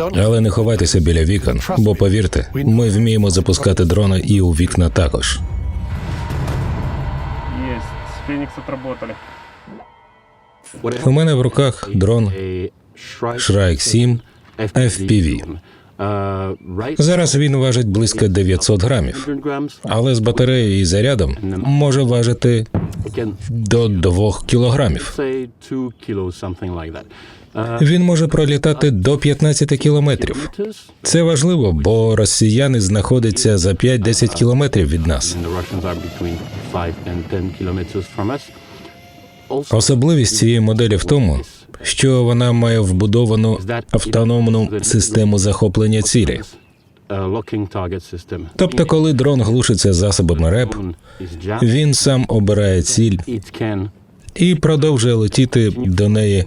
Але не ховайтеся біля вікон, бо повірте, ми вміємо запускати дрони і у вікна також. Отработали. У мене в руках дрон Shrike 7 FPV. Зараз він важить близько 900 грамів, але з батареєю і зарядом може важити до 2 кілограмів. Він може пролітати до 15 кілометрів. Це важливо, бо росіяни знаходяться за 5-10 кілометрів від нас. Особливість цієї моделі в тому, що вона має вбудовану автономну систему захоплення цілі. Тобто, коли дрон глушиться засобами РЕП, він сам обирає ціль і продовжує летіти до неї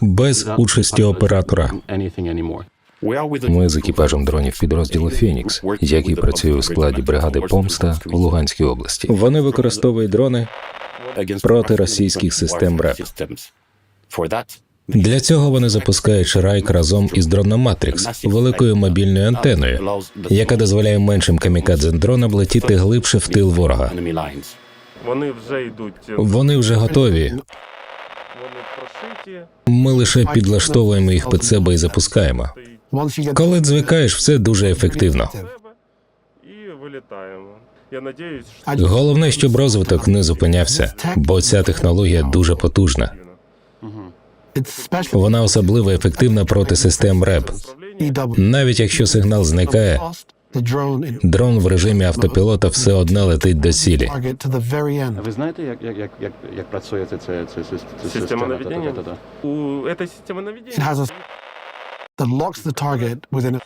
без участі оператора. Ми з екіпажем дронів підрозділу Фенікс, який працює у складі бригади Помста у Луганській області. Вони використовують дрони проти російських систем РЕП. Для цього вони запускають Шрайк разом із дроном Матрікс, великою мобільною антеною, яка дозволяє меншим камікадзе дронам летіти глибше в тил ворога. Вони вже йдуть. е, Вони вже готові. Вони прошиті. Ми лише підлаштовуємо їх під себе і запускаємо. Коли звикаєш, все дуже ефективно. і вилітаємо. Я надіюсь, що Головне, щоб розвиток не зупинявся, бо ця технологія дуже потужна. Вона особливо ефективна проти систем РЕП. Навіть якщо сигнал зникає, дрон в режимі автопілота все одно летить до цілі. А ви знаєте, як, як, як, як, як працює це, це, це, це, це Система наведення? У этой системи наведення that locks the target within it.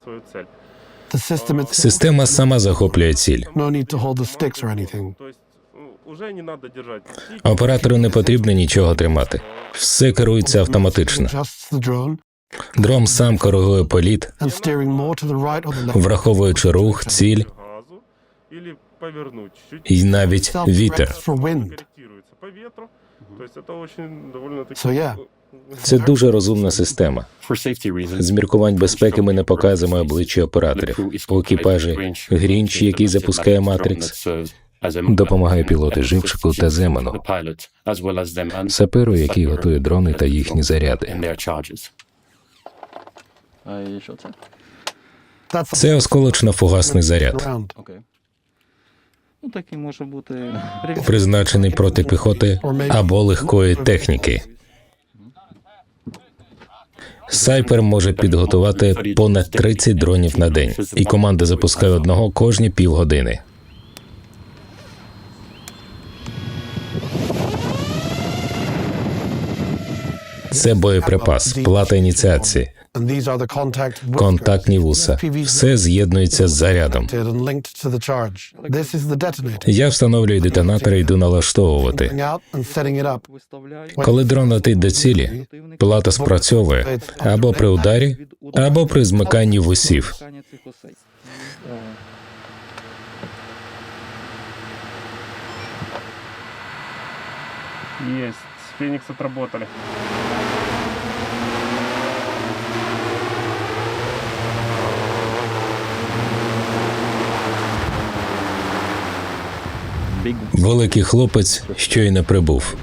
фіксують свою цель. The system itself. Система сама захоплює ціль. No need to hold the sticks or anything. То есть уже не надо держать стик, Оператору не потрібно нічого тримати. Все керується автоматично. Дрон сам коригує політ, враховуючи рух, ціль і навіть вітер. Це дуже розумна система. З міркувань безпеки ми не показуємо обличчя операторів. У екіпажі Грінч, який запускає Матрикс, допомагає пілоти живчику та Земану, саперу, який готує дрони та їхні заряди. А і що це? Це осколочно-фугасний заряд. Окей. Ну, такий може бути. призначений проти піхоти або легкої техніки. Сайпер може підготувати понад 30 дронів на день, і команда запускає одного кожні півгодини. Це боєприпас, плата ініціації, контактні вуса. Все з'єднується з зарядом. Я встановлюю детонатор і йду налаштовувати. Коли дрон летить до цілі, плата спрацьовує або при ударі, або при змиканні вусів. Есть. Феникс отработали. Великий хлопець щойно прибув.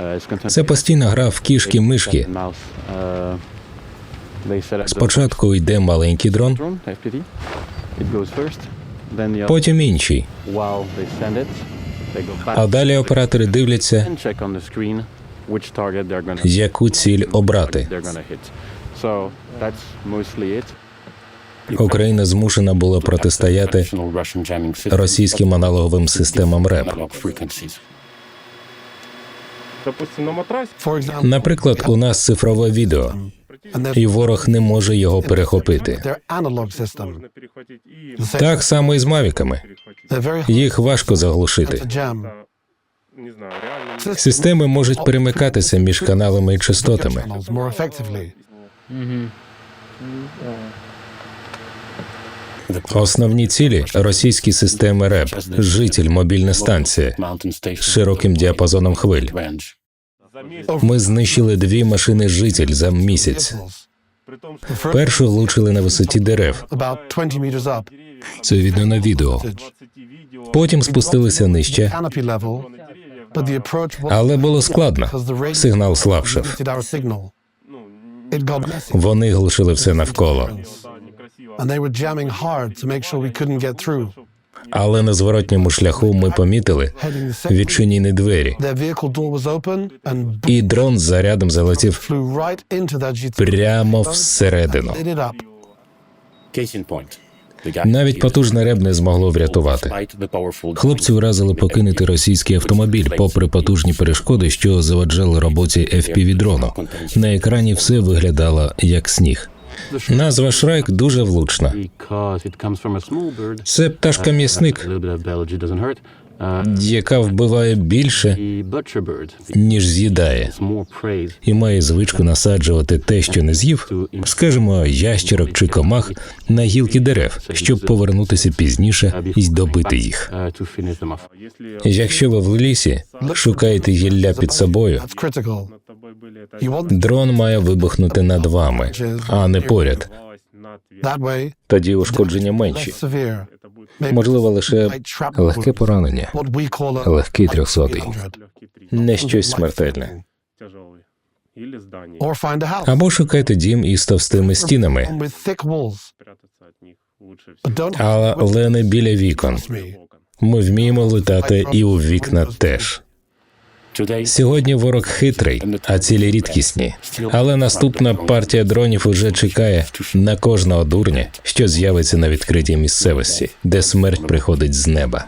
Uh, Це постійна гра в. Uh, up the Спочатку йде маленький дрон, потім інший. А далі оператори дивляться, яку ціль обрати. Україна змушена була протистояти російським аналоговим системам РЕП. Наприклад, у нас цифрове відео, і ворог не може його перехопити. Так само і з мавіками. Їх важко заглушити. Системи можуть перемикатися між каналами і частотами. Основні цілі російські системи РЕП, житель, мобільна станція широким діапазоном хвиль. Ми знищили дві машини житель за місяць. Першу влучили на висоті дерев. about 20 meters up, Це видно на відео. Потім спустилися нижче, але було складно. Сигнал слабшав. Вони глушили все навколо. Але на зворотньому шляху ми помітили відчинені двері, their vehicle door was open, and і дрон з зарядом залетів flew right into that GT. прямо всередину. Навіть потужне реб не змогло врятувати. Хлопці вразили покинути російський автомобіль, попри потужні перешкоди, що заваджали роботі FPV-дрону. На екрані все виглядало як сніг. Назва Шрайк дуже влучна. Це пташка м'ясник, doesn't hurt. Uh, яка вбиває більше, ніж з'їдає, і має звичку насаджувати те, що не з'їв, скажімо, ящерок чи комах на гілки дерев, щоб повернутися пізніше і добити їх. Uh, Якщо ви в лісі шукаєте гілля під собою, дрон має вибухнути над вами, а не поряд. Тоді ушкодження менші. Можливо, лише легке поранення, легкий трьохсотий, 300. легкий тріп, не щось смертельне. Або шукайте дім із товстими стінами, але не біля вікон. Ми вміємо летати і у вікна теж. Сьогодні ворог хитрий, а цілі рідкісні. Але наступна партія дронів уже чекає на кожного дурня, що з'явиться на відкритій місцевості, де смерть приходить з неба.